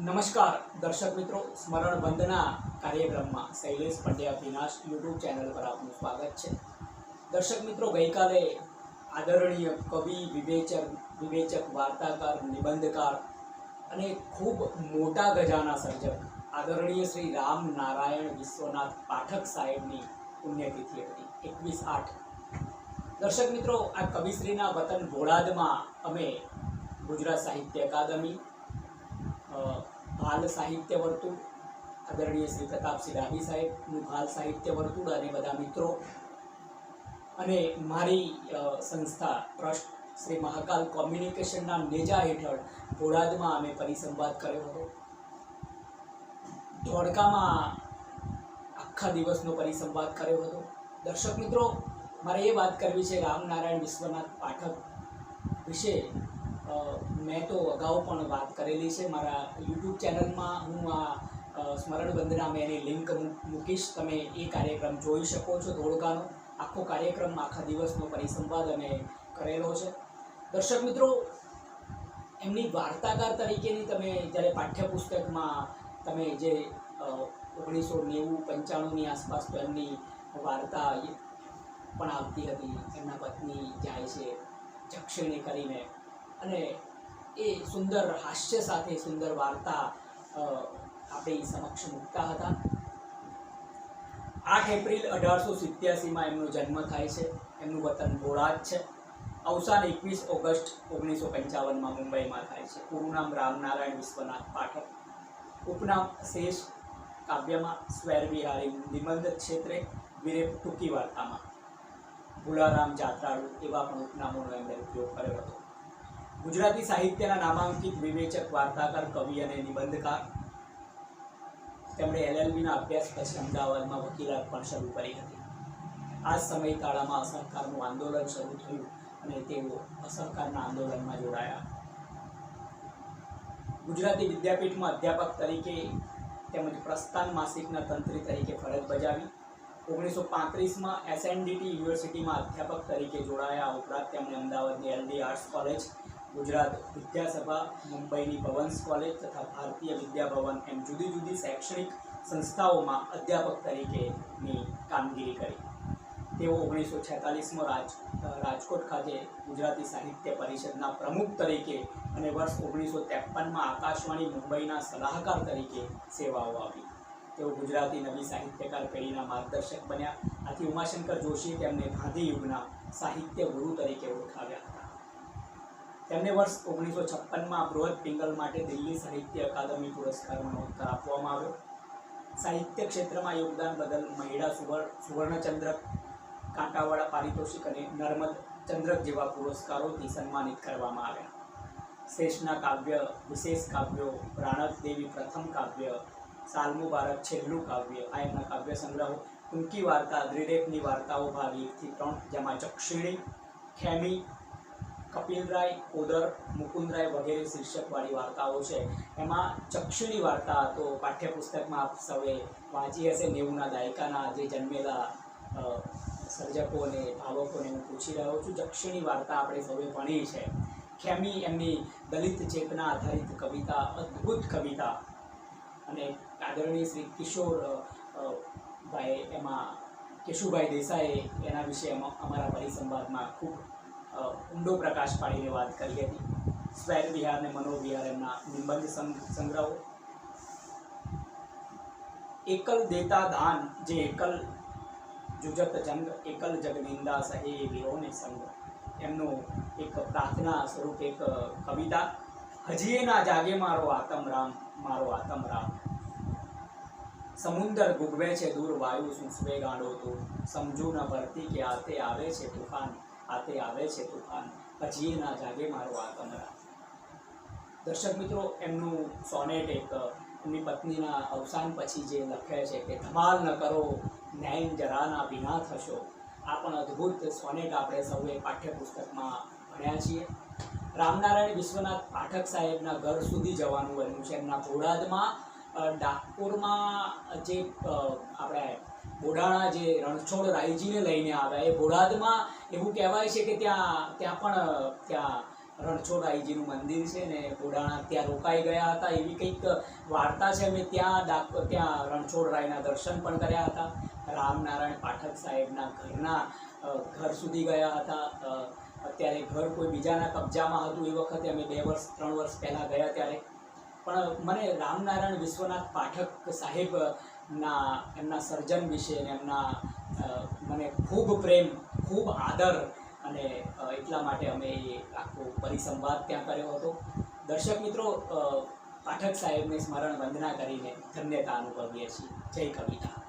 નમસ્કાર, દર્શક મિત્રો. સ્મરણ વંદના કાર્યક્રમમાં શૈલેષ પંડ્યા વિનાશ યુટ્યુબ ચેનલ પર આપનું સ્વાગત છે. દર્શક મિત્રો, ગઈકાલે આદરણીય કવિ વિવેચક વિવેચક, વાર્તાકાર, નિબંધકાર અને ખૂબ મોટા ગજાના સર્જક આદરણીય શ્રી રામ નારાયણ વિશ્વનાથ પાઠક સાહેબની પુણ્યતિથિ હતી, એકવીસ આઠ. દર્શક મિત્રો, આ કવિશ્રીના વતન ગોળાદમાં અમે ગુજરાત સાહિત્ય અકાદમી બાલ સાહિત્ય વર્તુળ, આદરણીય શ્રી પ્રતાપસિંહ ડાભી સાહેબનું ભાલ સાહિત્ય વર્તુળ અને બધા મિત્રો અને મારી સંસ્થા ટ્રસ્ટ શ્રી મહાકાલ કોમ્યુનિકેશનના નેજા હેઠળ બોડાદમાં અમે પરિસંવાદ કર્યો હતો. ધોળકામાં આખા દિવસનો પરિસંવાદ કર્યો હતો. દર્શક મિત્રો, મારે એ વાત કરવી છે રામનારાયણ વિશ્વનાથ પાઠક વિશે મેં તો અગાઉ પણ વાત કરેલી છે. મારા યુટ્યુબ ચેનલમાં હું આ સ્મરણ મેં એની લિંક મૂકીશ. તમે એ કાર્યક્રમ જોઈ શકો છો ધોળકાનો. આખો કાર્યક્રમ આખા દિવસનો પરિસંવાદ અમે કરેલો છે. દર્શક મિત્રો, એમની વાર્તાકાર તરીકેની તમે જ્યારે પાઠ્યપુસ્તકમાં તમે જે ઓગણીસો નેવું, પંચાણુંની આસપાસ તો એમની વાર્તા પણ આવતી હતી. એમના પત્ની જાય છે જક્ષિણી કરીને અને એ સુંદર હાસ્ય સાથે સુંદર વાર્તા આપણે સમક્ષ મૂકતા હતા. આઠ એપ્રિલ અઢારસો સિત્યાસીમાં એમનો જન્મ થાય છે. એમનું વતન બોડાદ છે. અવસાન એકવીસ ઓગસ્ટ ઓગણીસો પંચાવનમાં મુંબઈમાં થાય છે. પૂરું નામ રામનારાયણ વિશ્વનાથ પાઠક. ઉપનામ શેષ કાવ્યમાં સ્વેર વિહારી નિબંધ ક્ષેત્રે વિરે ટૂંકી વાર્તામાં. ભુલારામ જાત્રાળુ એવા પણ ઉપનામોનો એમણે ઉપયોગ કર્યો હતો. ગુજરાતી સાહિત્યના નામાંકિત વિવેચક, વાર્તાકાર, કવિ અને નિબંધકાર. તેમણે એલએલબીના અભ્યાસ પછી અમદાવાદમાં વકીલાત પણ શરૂ કરી હતી. આ સમયગાળામાં અસહકારનું આંદોલન શરૂ થયું અને તેઓ અસહકારના આંદોલનમાં જોડાયા. ગુજરાતી વિદ્યાપીઠમાં અધ્યાપક તરીકે તેમજ પ્રસ્થાન માસિકના તંત્રી તરીકે ફરજ બજાવી, ઓગણીસો પાંત્રીસમાં એસએનડીટી યુનિવર્સિટીમાં અધ્યાપક તરીકે જોડાયા ઉપરાંત તેમણે અમદાવાદની LD arts college Gujarat Vidyasabha, મુંબઈની પવન્સ કોલેજ તથા ભારતીય વિદ્યાભવન એમ જુદી જુદી શૈક્ષણિક સંસ્થાઓમાં અધ્યાપક તરીકેની કામગીરી કરી. તેઓ ઓગણીસો છેતાલીસમાં રાજ રાજકોટ ખાતે ગુજરાતી સાહિત્ય પરિષદના પ્રમુખ તરીકે અને વર્ષ ઓગણીસો ત્રેપનમાં આકાશવાણી મુંબઈના સલાહકાર તરીકે સેવાઓ આપી. તેઓ ગુજરાતી નવી સાહિત્યકાર પેઢીના માર્ગદર્શક બન્યા. આથી ઉમાશંકર જોશી તેમને ગાંધી યુગના સાહિત્ય ગુરુ તરીકે ઓળખાવ્યા હતા. તેમને વર્ષ ઓગણીસો છપ્પનમાં બૃહદ પિંગલ માટે દિલ્હી સાહિત્ય અકાદમી પુરસ્કાર મરણોત્તર આપવામાં આવ્યો. સાહિત્ય ક્ષેત્રમાં યોગદાન બદલ મહિડા સુવર્ણ, સુવર્ણચંદ્રક, કાંટાવાળા પારિતોષિક અને નર્મદ ચંદ્રક જેવા પુરસ્કારોથી સન્માનિત કરવામાં આવ્યા. શેષના કાવ્ય, વિશેષ કાવ્યો પ્રાણક દેવી પ્રથમ કાવ્ય સાલ મુબારક છેલ્લું કાવ્ય, આ એમના કાવ્ય સંગ્રહો, ટૂંકી વાર્તા દ્રિડેકની વાર્તાઓ ભાગ એકથી ત્રણ, જેમાં ચક્ષિણી, ખેમી કપિલરાય, કોદર, મુકુંદરાય વગેરે શીર્ષકવાળી વાર્તાઓ છે. એમાં ચક્ષુની વાર્તા તો પાઠ્યપુસ્તકમાં આપ સૌએ વાંચી હશે. નેવુંના દાયકાના જે જન્મેલા સર્જકો અને ભાવકોને હું પૂછી રહ્યો છું. ચક્ષુની વાર્તા આપણે સૌએ ભણી છે. ખેમી એમની દલિત ચેતના આધારિત કવિતા, અદ્ભુત કવિતા. અને આદરણીય શ્રી કિશોર ભાઈ એમાં કેશુભાઈ દેસાઈએ એના વિશે અમારા પરિસંવાદમાં ખૂબ ઊંડો પ્રકાશ પાડીને વાત કરી હતી. સ્વૈર વિહાર અને મનોવિહાર એમના નિબંધ સંગ્રહો. એકલ દેતા દાન જે એકલ જુજત જંગ, એકલ જગનિંદા સહે વીરોને સંગ. એમનું એક પ્રાર્થના સ્વરૂપ એક કવિતા. હજીએ ના જાગે મારો આતમ રામ, મારો આતમ રામ. સમુદર ગુગવે છે દૂર, વાયુ સૂસવે ગાંડો તો. સમજુ ન ભરતી કે આતે આવે છે તુફાન. આતે આવે છે તોફાન હજીએ ના જાગે મારો આ કમરા. દર્શક મિત્રો એમનું સોનેટ એક એમની પત્નીના અવસાન પછી જે લખે છે કે ધમાલ ન કરો ન્યાય જરાના વિના થશો. આ પણ અદ્ભુત સોનેટ આપણે સૌએ પાઠ્યપુસ્તકમાં ભણ્યા છીએ. રામનારાયણ વિશ્વનાથ પાઠક સાહેબના ઘર સુધી જવાનું બન્યું છે. એમના બોડાદમાં અ, ડાકોરમાં જે આપણે બોડાણા જે રણછોડ રાયજીને લઈને આવ્યા, એ બોડાદમાં એવું કહેવાય છે કે ત્યાં ત્યાં પણ ત્યાં રણછોડ રાયજીનું મંદિર છે ને બોડાણા ત્યાં રોકાઈ ગયા હતા, એવી કંઈક વાર્તા છે અમે ત્યાં ત્યાં રણછોડરાયના દર્શન પણ કર્યા હતા. રામનારાયણ પાઠક સાહેબના ઘરના ઘર સુધી ગયા હતા. અત્યારે ઘર કોઈ બીજાના કબજામાં હતું, એ વખતે અમે બે વર્ષ, ત્રણ વર્ષ પહેલાં ગયા ત્યારે. પણ મને રામનારાયણ વિશ્વનાથ પાઠક સાહેબના એમના સર્જન વિશે અને એમના મને ખૂબ પ્રેમ, ખૂબ આદર અને એટલા માટે અમે એ આખો પરિસંવાદ ત્યાં કર્યો હતો. દર્શક મિત્રો પાઠક સાહેબને સ્મરણ વંદના કરીને ધન્યતા અનુભવીએ છીએ. જય કવિતા.